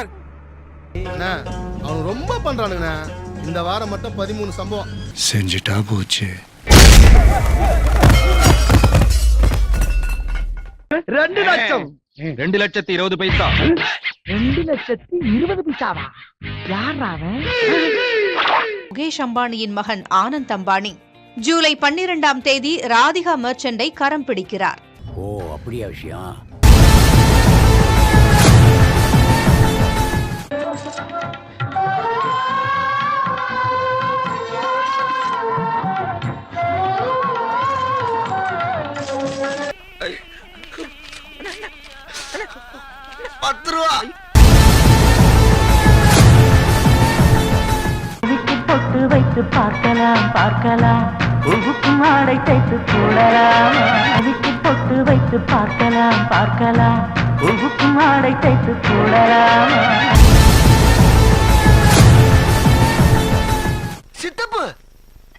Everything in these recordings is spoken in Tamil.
அண்ணா அவன் ரொம்ப பண்றானுங்கண்ணா. இந்த வாரம் மட்டும் பதிமூணு சம்பவம். செஞ்சுட்டா போச்சு. ரெண்டு லட்சம். ரெண்டு லட்சத்தி இருபது பைசா. ரெண்டு லட்சத்தி இருபது பைசாவா? யாரா அவன்? முகேஷ் அம்பானியின் மகன் ஆனந்த் அம்பானி ஜூலை பன்னிரெண்டாம் தேதி ராதிகா மெர்ச்சண்டை கரம் பிடிக்கிறார். ஓ அப்படியா விஷயம். பத்து ரூபா. பொட்டு வைத்து பார்க்கலாம் பார்க்கலாம். உவுக்கும் ஆடை தைத்து போடலாம் விட்டு பொட்டு வைத்து பார்க்கலாம் பார்க்கலாம். உவுக்கும் ஆடை தைத்து போடலாம் சித்தப்பு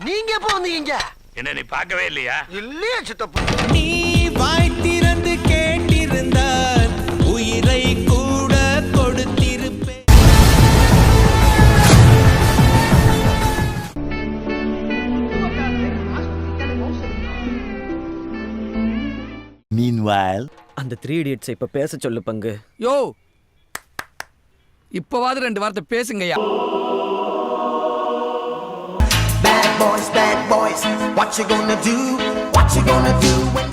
நீங்க எப்போ வந்தீங்க என்ன நீ பார்க்கவே இல்லையா? இல்லையா சித்தப்பு. நீ அந்த த்ரீ இடியட்ஸ் இப்ப பேச சொல்லு பங்கு யோ இப்பவாது ரெண்டு வார்த்தை பேசுங்கய்யா Bad boys, bad boys, what you gonna do? What you gonna do when